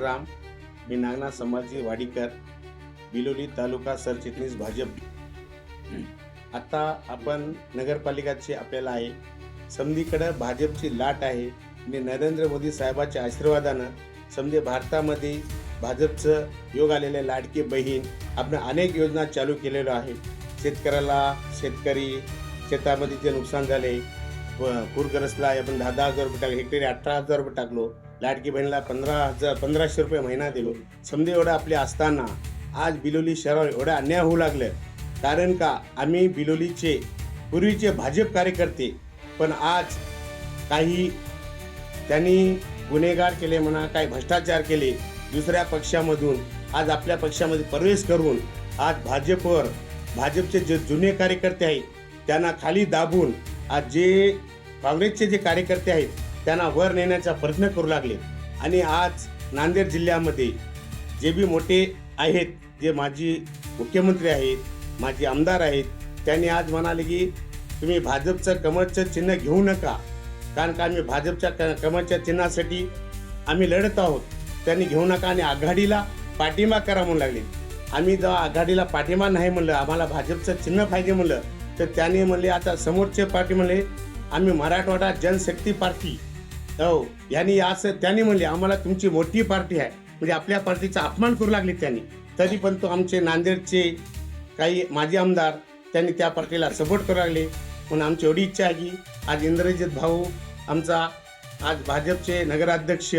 राम मी नागनाथ संभाजी वाडीकर बिलोली तालुका सरचिटणीस भाजप. आता आपण नगरपालिकाची आपल्याला आहे. समधीकडं भाजपची लाट आहे. मी नरेंद्र मोदी साहेबाच्या आशीर्वादानं समजे भारतामध्ये भाजपचं योग आलेले लाडकी बहीण. आपण अनेक योजना चालू केलेल्या आहे शेतकऱ्याला शेतकरी शेतामध्ये जे नुकसान झाले पूरग्रस्तला आपण दहा दहा हजार रुपये टाकले हेक्टरी अठरा हजार रुपये टाकलो. लाडकी बहिणीला पंधरा हजार पंधराशे रुपये महिना दिलो. समजे एवढं आपले असताना आज बिलोली शहरावर एवढं अन्याय होऊ लागलं कारण का? आम्ही बिलोलीचे पूर्वीचे भाजप कार्यकर्ते पण आज काही त्यांनी गुन्हेगार केले म्हणा काही भ्रष्टाचार केले दुसऱ्या पक्षामधून आज आपल्या पक्षामध्ये प्रवेश करून आज भाजपवर भाजपचे जे जुने कार्यकर्ते आहेत त्यांना खाली दाबून आज जे काँग्रेसचे जे कार्यकर्ते आहेत त्यांना वर नेण्याचा प्रयत्न करू लागले. आणि आज नांदेड जिल्ह्यामध्ये जे बी मोठे आहेत जे माजी मुख्यमंत्री आहेत माजी आमदार आहेत त्यांनी आज म्हणाले की तुम्ही भाजपचं कमळचं चिन्ह घेऊ नका. कारण का आम्ही भाजपच्या क कमळच्या चिन्हासाठी आम्ही लढत आहोत. त्यांनी घेऊ नका आणि आघाडीला पाठिंबा करा म्हणू लागले. आम्ही जेव्हा आघाडीला पाठिंबा नाही म्हणलं आम्हाला भाजपचं चिन्ह पाहिजे म्हणलं तर त्याने म्हणले आता समोरचे पार्टी म्हणले आम्ही मराठवाडा जनशक्ती पार्टी हो यांनी असं त्यांनी म्हणले आम्हाला तुमची मोठी पार्टी आहे. म्हणजे आपल्या पार्टीचा अपमान करू लागले त्यांनी. तरी पण तो आमचे नांदेडचे काही माजी आमदार त्यांनी त्या पार्टीला सपोर्ट करू लागले. म्हणून आमची एवढी इच्छा आहे की आज इंद्रजित भाऊ आमचा आज भाजपचे नगराध्यक्ष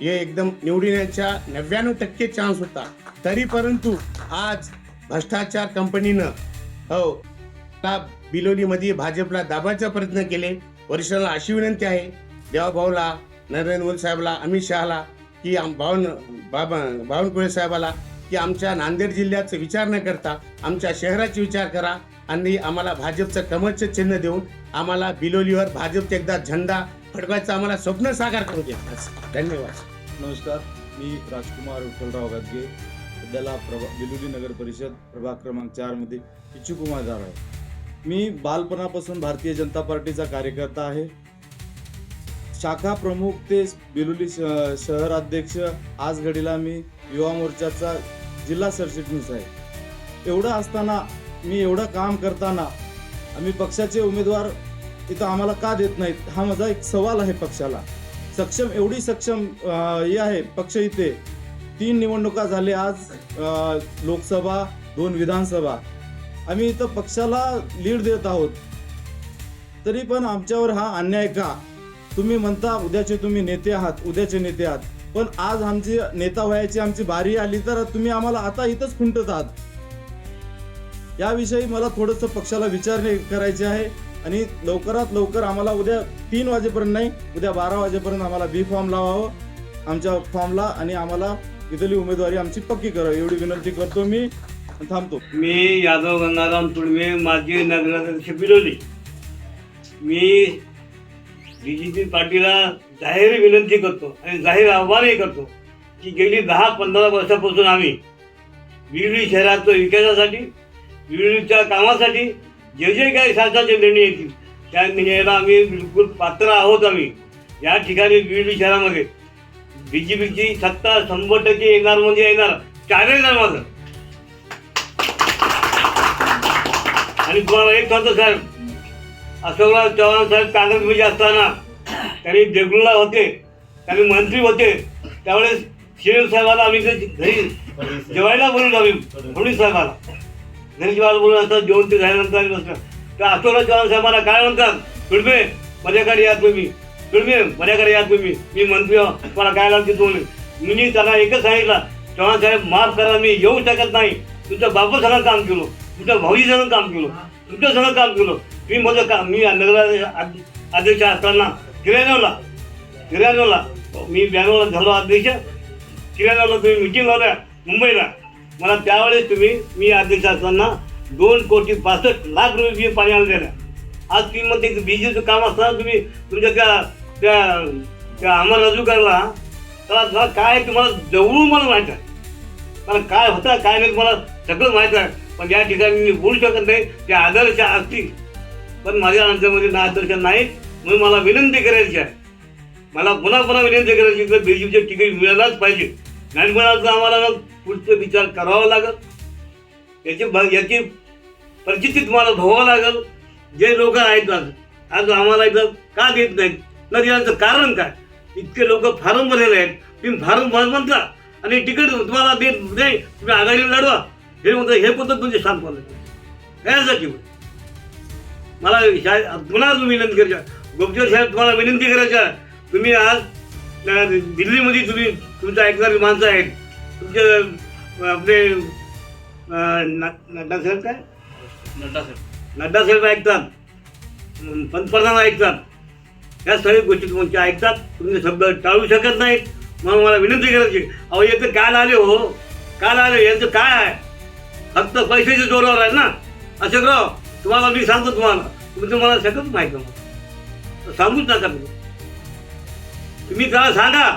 हे एकदम निवडण्याच्या नव्याण्णव टक्के चान्स होता. तरी परंतु आज भ्रष्टाचार कंपनीनं हो बिलोलीमध्ये भाजपला दाबायचा प्रयत्न केले. वरिष्ठांना अशी विनंती आहे देवाभाऊला नरेंद्र मोदी साहेबला अमित शहाला की आम बावन बाबा बावनकुळे साहेबाला की आमच्या नांदेड जिल्ह्याचा विचार न करता आमच्या शहराचा विचार करा आणि आम्हाला भाजपचं कमळचं चिन्ह देऊन आम्हाला बिलोलीवर भाजपचा एकदा झेंडा फडकवायचं आम्हाला स्वप्न साकार करू द्या धन्यवाद. नमस्कार. मी राजकुमार विठ्ठलराव गादगे सध्याला प्रभा बिलोली नगर परिषद प्रभाग क्रमांक चारमध्ये इच्छुक उमेदवार आहे. मी बालपणापासून भारतीय जनता पार्टीचा कार्यकर्ता आहे. शाखा प्रमुख ते बिलुली श- शहर अध्यक्ष आज घडीला मी युवा मोर्चाचा जिल्हा सरचिटणीस आहे. एवढं असताना मी एवढं काम करताना आम्ही पक्षाचे उमेदवार इथं आम्हाला का देत नाहीत? हा माझा एक सवाल आहे पक्षाला. सक्षम एवढी सक्षम हे आहे पक्ष इथे. तीन निवडणुका झाले आज लोकसभा दोन विधानसभा. आम्ही इथं पक्षाला लीड देत आहोत. तरी पण आमच्यावर हा अन्याय का? तुम्ही म्हणता उद्याचे तुम्ही नेते आहात उद्याचे नेते आहात. पण आज आमची नेता व्हायची आमची बारी आली तर तुम्ही आम्हाला आता इथंच खुंटत आहात. याविषयी मला थोडंसं पक्षाला विचारणे करायचे आहे आणि लवकरात लवकर आम्हाला उद्या तीन वाजेपर्यंत नाही उद्या बारा वाजेपर्यंत आम्हाला बी फॉर्म लावावं आमच्या फॉर्मला आणि आम्हाला इथली उमेदवारी आमची पक्की करावी. एवढी विनंती करतो मी. थांबतो. मी यादव गंगाराम तुळमे माजी नगराध्यक्ष बिलोली मी बी जे पी पार्टीला जाहीर विनंती करतो आणि जाहीर आव्हानही करतो की गेली दहा पंधरा वर्षापासून आम्ही बिलोली शहराच्या विकासासाठी बिलोलीच्या कामासाठी जे जे काही शासनाचे निर्णय येतील त्या निर्णयाला आम्ही बिलकुल पात्र आहोत आम्ही. या ठिकाणी बिलोली शहरामध्ये बी जे पीची सत्ता शंभर टक्के येणार म्हणजे येणार चार येणार माझं. आणि तुम्हाला एक सांगतो साहेब अशोकराव चव्हाण साहेब काँग्रेसमध्ये असताना त्यांनी देगलूला होते त्यांनी मंत्री होते. त्यावेळेस शिरेल साहेबाला आम्ही ते घरी जेवायला बोलून आम्ही फडणवीस साहेबाला. घरी जेवायला बोलून असतात जेवण ते झाल्यानंतर आम्ही बसलो. तर अशोकराव चव्हाण साहेबाला काय म्हणतात? तुडबे माझ्याकडे या तुम्ही. तुडबे माझ्याकडे या तुम्ही. मी मंत्री मला काय लागते तुम्ही. मी त्यांना एकच सांगितलं चव्हाण साहेब माफ करा मी येऊ शकत नाही. तुमच्या बापू काम केलो. तुमच्या भाऊजी काम केलो. तुमच्या काम केलं. मी माझं का मी नगरा अध्यक्ष असताना किराण्याला किराण्याला मी बँगलोरला झालो अध्यक्ष. किराण्याला तुम्ही मिटिंग लावल्या मुंबईला. मला त्यावेळेस तुम्ही मी अध्यक्ष असताना दोन कोटी पासष्ट लाख रुपये मी पाणी आणून दिल्या. आज तुम्ही म्हणते की बीजेचं काम असताना तुम्ही तुमच्या त्या त्या त्या अमर रजूकरला त्याला त्याला काय तुम्हाला जवळून मला माहीत आहे. मला काय होतं काय नाही मला सगळं माहीत आहे. पण या ठिकाणी मी बोलू शकत नाही. ते आदर्श असतील पण माझ्या अंतमध्ये ना नाहीत. म्हणून मला विनंती करायची आहे. मला पुन्हा पुन्हा विनंती करायची की बीजेपीचे तिकीट मिळायलाच पाहिजे. नाही तर आम्हाला मग पुढचं विचार करावा लागेल. याची याची परिस्थिती तुम्हाला धुवावं लागेल. जे लोक आहेत आज आज आम्हाला इथं का देत नाहीत? न देण्याचं कारण काय? इतके लोक फार्म भरलेले आहेत. तुम्ही फार्म भर म्हणता आणि तिकीट तुम्हाला देत नाही. तुम्ही आघाडीला लढवा. हे म्हणतं हे पद्धत तुमचे शांत यासाठी मला शा- पुन्हा तुम्ही विनंती करायच्या गोपचर साहेब तुम्हाला विनंती करायच्या तुम्ही आज दिल्लीमध्ये तुम्ही तुमच्या ऐकणारी माणसं आहेत. तुमचे आपले नड्डा साहेब काय? नड्डा साहेब. नड्डा साहेब ऐकतात. पंतप्रधान ऐकतात. ह्या सगळ्या गोष्टी तुमच्या ऐकतात. तुम्ही शब्द टाळू शकत नाहीत. म्हणून मला विनंती करायची अहो येतं काल आले हो. काल आले यांचं काय आहे? फक्त पैशाच्या जोरावर आहे ना? अशोकराव तुम्हाला मी सांगतो तुम्हाला. तुम्ही तुम्हाला सगळंच माहीत नव्हतं सांगूच नका तुम्ही तुम्ही त्याला सांगा.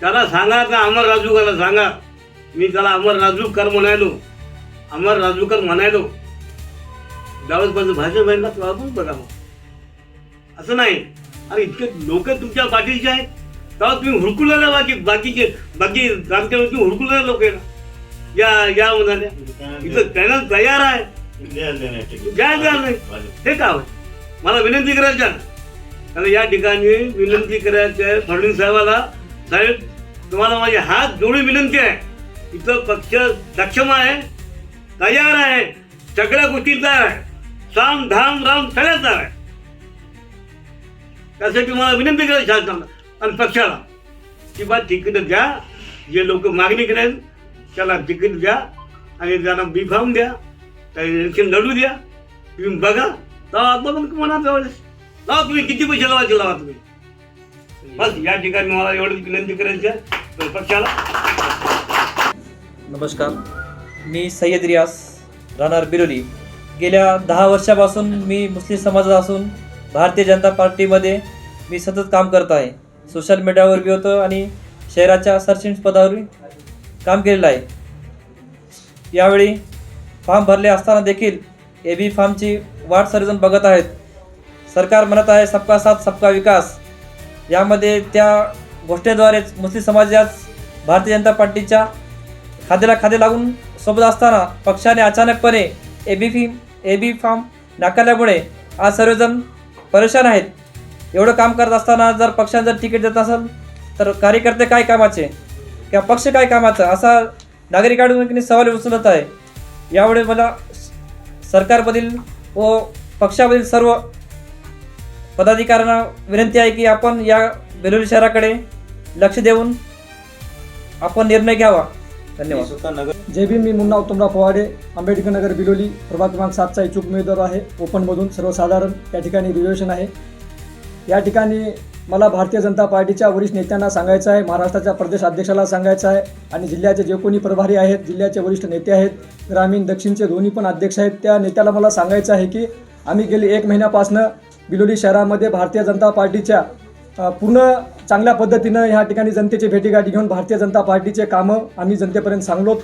त्याला सांगा त्या अमर राजूकरला सांगा. मी त्याला अमर राजूकर म्हणायलो. अमर राजूकर म्हणायलो. ज्यावेळेस माझं भाषण ना तेव्हा पण बघा मग. असं नाही. अरे इतके लोक तुमच्या पाठीचे आहेत. तेव्हा तुम्ही हुडकुलेल्या बाकी बाकीचे बाकी राजकारणी तुम्ही हुडकुलेल्या लोक या या म्हणाल्या इथं पॅनल तयार आहे. द्या द्या नाही. हे काय होय मला विनंती करायच्या आणि या ठिकाणी विनंती करायची आहे फडणवीस साहेबाला. साहेब तुम्हाला माझी हात जोडून विनंती आहे. इथं पक्ष सक्षम आहे तयार आहे सगळ्या गोष्टी तयार आहे. साम धाम राम सगळ्याच तयार आहे. त्यासाठी मला विनंती करायची शासनाला आणि पक्षाला. की बा तिकीट द्या. जे लोक मागणी करेल त्याला तिकीट द्या. आणि त्यांना बी द्या. काही लढू द्या. तुम्ही बघा. तेव्हा आता पण म्हणा त्यावेळेस लावा तुम्ही किती पैसे लावायचे लावा तुम्ही. बस या ठिकाणी मला एवढी विनंती करायची आहे. पक्षाला. नमस्कार. मी सय्यद रियास राहणार बिरोली गेल्या दहा वर्षापासून मी मुस्लिम समाजात असून भारतीय जनता पार्टीमध्ये मी सतत काम करत आहे. सोशल मीडियावर बी होतं आणि शहराच्या सरचिंच पदावर काम केलेलं आहे. यावेळी फॉर्म भरले असताना देखील ए बी फॉर्मची वाट सर्वजण बघत आहेत. सरकार म्हणत आहे सबका साथ सबका विकास. यामध्ये त्या गोष्टीद्वारेच मुस्लिम समाजास भारतीय जनता पार्टीच्या खाद्याला खादे लागून सोबत असताना पक्षाने अचानकपणे A B fee A B form नाकारल्यामुळे आज सर्वजण परेशान आहेत. एवढं काम करत असताना जर पक्षाने जर तिकीट देत असेल तर कार्यकर्ते काय कामाचे? किंवा पक्ष काय कामाचा? असा नागरिकांकडून सवाल उचलत आहे. यामुळे मला सरकारमधील व पक्षामधील सर्व पदाधिकाऱ्यांना विनंती आहे की आपण या बेलोली शहराकडे लक्ष देऊन आपण निर्णय घ्यावा. धन्यवाद. जय भीम मी मुन्ना उत्तमराव पवाडे आंबेडकर नगर बिलोली प्रभाग क्रमांक सातचा इच्छुक उमेदवार आहे. ओपनमधून सर्वसाधारण या ठिकाणी रिझर्वेशन आहे. या ठिकाणी मला भारतीय जनता पार्टीच्या वरिष्ठ नेत्यांना सांगायचं आहे महाराष्ट्राच्या प्रदेश अध्यक्षाला सांगायचं आहे आणि जिल्ह्याचे जे कोणी प्रभारी आहेत जिल्ह्याचे वरिष्ठ नेते आहेत ग्रामीण दक्षिणचे दोन्ही पण अध्यक्ष आहेत त्या नेत्याला मला सांगायचं आहे की आम्ही गेली एक महिन्यापासनं बिलोली शहरामध्ये भारतीय जनता पार्टीच्या पूर्ण चांगल्या पद्धतीनं ह्या ठिकाणी जनतेची भेटीगाठी घेऊन भारतीय जनता पार्टीचे कामं आम्ही जनतेपर्यंत सांगलोत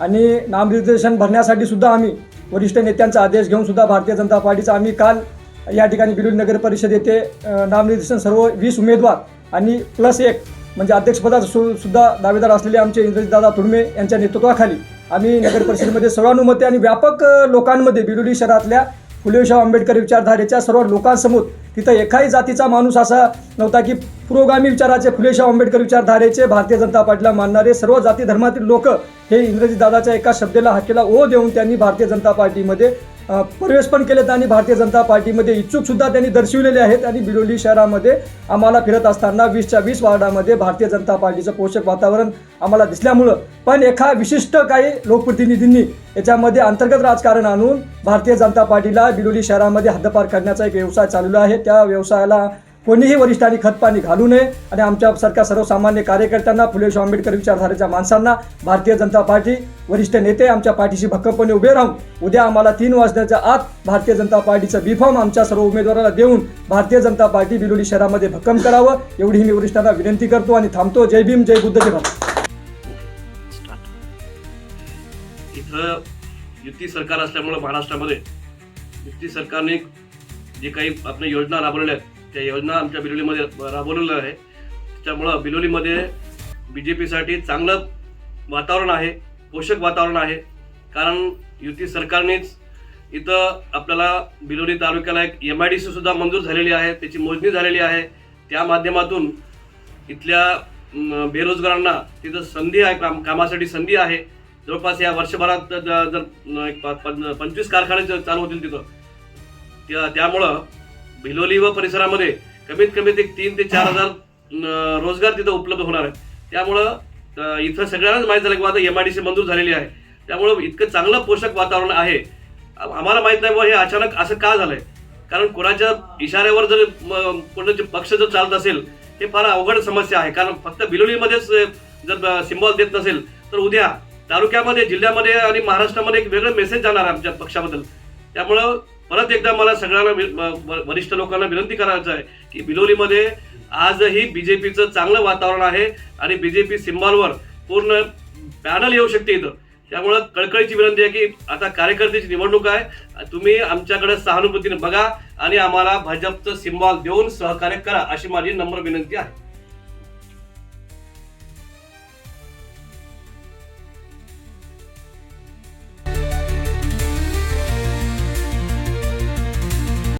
आणि नामनिर्देशन भरण्यासाठी सुद्धा आम्ही वरिष्ठ नेत्यांचा आदेश घेऊन सुद्धा भारतीय जनता पार्टीचा आम्ही काल या ठिकाणी बिलोली नगर परिषद येथे नामनिर्देशन सर्व वीस उमेदवार आणि प्लस एक म्हणजे अध्यक्षपदा सु सुद्धा दावेदार असलेले आमचे इंद्रजीदादा तुडमे यांच्या नेतृत्वाखाली आम्ही नगर परिषदेमध्ये सर्वानुमते आणि व्यापक लोकांमध्ये बिलोली शहरातल्या फुलेशाह आंबेडकर विचारधारेच्या सर्व लोकांसमोर तिथं एकाही जातीचा माणूस असा नव्हता की पुरोगामी विचाराचे फुलेशाह आंबेडकर विचारधारेचे भारतीय जनता पार्टीला मानणारे सर्व जाती धर्मातील लोक हे इंग्रजी दादाच्या एका शब्देला हाकेला ओ देऊन त्यांनी भारतीय जनता पार्टीमध्ये प्रवेश पण केलेत आणि भारतीय जनता पार्टीमध्ये इच्छुक सुद्धा त्यांनी दर्शविलेले आहेत आणि बिलोली शहरामध्ये आम्हाला फिरत असताना वीसच्या वीस वार्डामध्ये भारतीय जनता पार्टीचं पोषक वातावरण आम्हाला दिसल्यामुळं पण एका विशिष्ट काही लोकप्रतिनिधींनी याच्यामध्ये अंतर्गत राजकारण आणून भारतीय जनता पार्टीला बिलोली शहरामध्ये हद्दपार करण्याचा एक व्यवसाय चालवला आहे. त्या व्यवसायाला कोणीही वरिष्ठांनी खतपाणी घालू नये आणि आमच्यासारख्या सर्वसामान्य कार्यकर्त्यांना फुले शाहू आंबेडकर विचारधारेच्या माणसांना भारतीय जनता पार्टी वरिष्ठ नेते आमच्या पाठीशी भक्कमपणे उभे राहून उद्या आम्हाला तीन वाजण्याच्या आत भारतीय जनता पार्टीचं बीफॉर्म आमच्या सर्व उमेदवाराला देऊन भारतीय जनता पार्टी बिलोली शहरामध्ये भक्कम करावं एवढी मी वरिष्ठांना विनंती करतो आणि थांबतो. जय भीम जय बुद्ध जय भारत. इथं युती सरकार असल्यामुळे महाराष्ट्रामध्ये युती सरकारने जे काही आपल्या योजना राबवलेल्या आहेत त्या योजना आमच्या बिलोलीमध्ये राबवलेल्या आहे. त्याच्यामुळं बिलोलीमध्ये बी जे पीसाठी चांगलं वातावरण आहे पोषक वातावरण आहे. कारण युती सरकारनेच इथं आपल्याला बिलोली तालुक्याला एक एम आय डी सी सुद्धा मंजूर झालेली आहे त्याची मोजणी झालेली आहे. त्या माध्यमातून इथल्या बेरोजगारांना तिथं संधी आहे काम कामासाठी संधी आहे. जवळपास या वर्षभरात जर एक पंचवीस कारखाने चालू होतील तिथं त्या त्यामुळं भिलोली व परिसरामध्ये कमीत कमी एक तीन ते चार हजार रोजगार तिथं उपलब्ध होणार आहे. त्यामुळं इथं सगळ्यांनाच माहीत झालं की आता एम आय डी सी मंजूर झालेली आहे. त्यामुळं इतकं चांगलं पोषक वातावरण आहे. आम्हाला माहीत नाही बुवा हे अचानक असं का झालंय? कारण कोणाच्या इशाऱ्यावर जर म, कोणाचे पक्ष जर चालत असेल हे फार अवघड समस्या आहे. कारण फक्त बिलोलीमध्येच जर सिम्बॉल देत नसेल तर उद्या तालुक्यामध्ये जिल्ह्यामध्ये आणि महाराष्ट्रामध्ये एक वेगळं मेसेज जाणार आहे आमच्या पक्षाबद्दल. त्यामुळं परत एकदा मला सगळ्यांना वरिष्ठ लोकांना विनंती करायचं आहे की बिलोलीमध्ये आजही बीजेपीचं चांगलं वातावरण आहे आणि बीजेपी सिम्बॉलवर पूर्ण पॅनल येऊ शकते इथं. त्यामुळं कळकळीची विनंती आहे की आता कार्यकर्त्याची निवडणूक आहे. तुम्ही आमच्याकडे सहानुभूतीने बघा आणि आम्हाला भाजपचं सिम्बॉल देऊन सहकार्य करा अशी माझी नम्र विनंती आहे.